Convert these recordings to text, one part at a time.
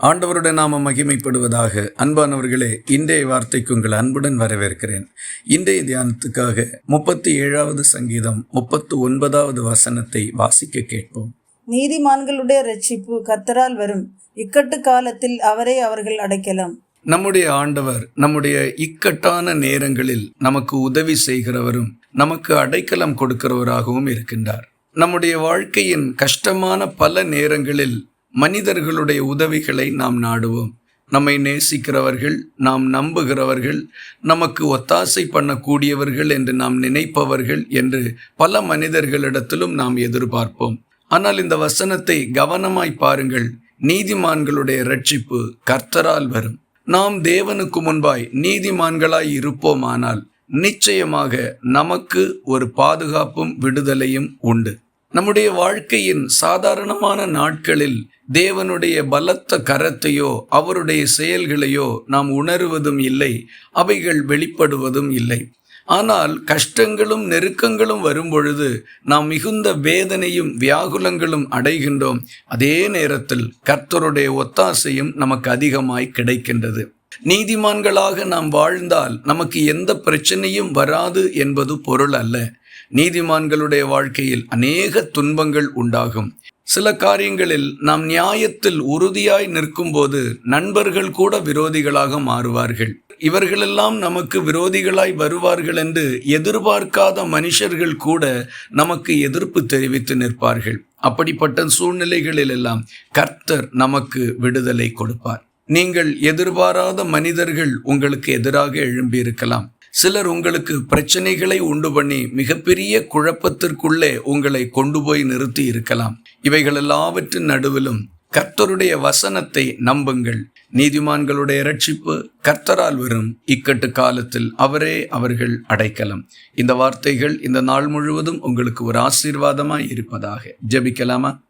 ஆண்டவருடைய நாம மகிமைப்படுவதாக அன்பானவர்களே இன்றைய வார்த்தைக்கு உங்கள் அன்புடன் வரவேற்கிறேன். இன்றைய தியானத்துக்காக முப்பத்தி ஏழாவது சங்கீதம் முப்பத்து ஒன்பதாவது வசனத்தை வாசிக்க கேட்போம். நீதிமான்களுடைய ரட்சிப்பு கர்த்தரால் வரும். இக்கட்டு காலத்தில் அவரே அவர்கள் அடைக்கலாம். நம்முடைய ஆண்டவர் நம்முடைய இக்கட்டான நேரங்களில் நமக்கு உதவி செய்கிறவரும் நமக்கு அடைக்கலம் கொடுக்கிறவராகவும் இருக்கின்றார். நம்முடைய வாழ்க்கையின் கஷ்டமான பல நேரங்களில் மனிதர்களுடைய உதவிகளை நாம் நாடுவோம். நம்மை நேசிக்கிறவர்கள் நாம் நம்புகிறவர்கள் நமக்கு ஒத்தாசை பண்ணக்கூடியவர்கள் என்று நாம் நினைப்பவர்கள் என்று பல மனிதர்களிடத்திலும் நாம் எதிர்பார்ப்போம். ஆனால் இந்த வசனத்தை கவனமாய் பாருங்கள். நீதிமான்களுடைய ரட்சிப்பு கர்த்தரால் வரும். நாம் தேவனுக்கு முன்பாய் நீதிமான்களாய் இருப்போமானால் நிச்சயமாக நமக்கு ஒரு பாதுகாப்பும் விடுதலையும் உண்டு. நம்முடைய வாழ்க்கையின் சாதாரணமான நாட்களில் தேவனுடைய பலத்த கரத்தையோ அவருடைய செயல்களையோ நாம் உணருவதும் இல்லை அவைகள் வெளிப்படுவதும் இல்லை. ஆனால் கஷ்டங்களும் நெருக்கங்களும் வரும்பொழுது நாம் மிகுந்த வேதனையும் வியாகுலங்களும் அடைகின்றோம். அதே நேரத்தில் கர்த்தருடைய ஒத்தாசையும் நமக்கு அதிகமாய் கிடைக்கின்றது. நீதிமான்களாக நாம் வாழ்ந்தால் நமக்கு எந்த பிரச்சனையும் வராது என்பது பொருள் அல்ல. நீதிமான்களுடைய வாழ்க்கையில் அநேக துன்பங்கள் உண்டாகும். சில காரியங்களில் நாம் நியாயத்தில் உறுதியாய் நிற்கும்போது நண்பர்கள் கூட விரோதிகளாக மாறுவார்கள். இவர்களெல்லாம் நமக்கு விரோதிகளாய் வருவார்கள் என்று எதிர்பார்க்காத மனுஷர்கள் கூட நமக்கு எதிர்ப்பு தெரிவித்து நிற்பார்கள். அப்படிப்பட்ட சூழ்நிலைகளில் எல்லாம் கர்த்தர் நமக்கு விடுதலை கொடுப்பார். நீங்கள் எதிர்பாராத மனிதர்கள் உங்களுக்கு எதிராக எழும்பியிருக்கலாம். சிலர் உங்களுக்கு பிரச்சனைகளை உண்டு பண்ணி மிகப்பெரிய குழப்பத்திற்குள்ளே உங்களை கொண்டு போய் நிறுத்தி இருக்கலாம். இவைகள் எல்லாவற்றின் நடுவிலும் கர்த்தருடைய வசனத்தை நம்புங்கள். நீதிமான்களுடைய ரட்சிப்பு கர்த்தரால் வரும். இக்கட்டு காலத்தில் அவரே அவர்கள் அடைக்கலாம். இந்த வார்த்தைகள் இந்த நாள் முழுவதும் உங்களுக்கு ஒரு ஆசீர்வாதமாய் இருப்பதாக. ஜெபிக்கலாமா?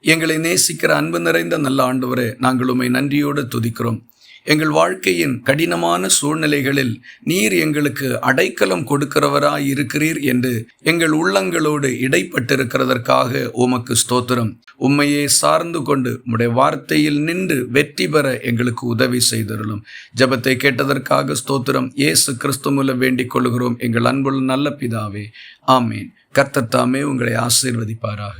எங்களை நேசிக்கிற அன்பு நிறைந்த நல்ல ஆண்டவரே நாங்கள் உண்மை நன்றியோடு துதிக்கிறோம். எங்கள் வாழ்க்கையின் கடினமான சூழ்நிலைகளில் நீர் எங்களுக்கு அடைக்கலம் கொடுக்கிறவராய் இருக்கிறீர் என்று எங்கள் உள்ளங்களோடு இடைப்பட்டிருக்கிறதற்காக உமக்கு ஸ்தோத்திரம். உம்மையே சார்ந்து கொண்டு உம்முடைய வார்த்தையில் நின்று வெற்றி பெற எங்களுக்கு உதவி செய்தருளும். ஜெபத்தை கேட்டதற்காக ஸ்தோத்திரம். இயேசு கிறிஸ்து மூலம் வேண்டிக் கொள்கிறோம் எங்கள் அன்புள்ள நல்ல பிதாவே. ஆமேன். கர்த்தத்தாமே உங்களை ஆசீர்வதிப்பாராக.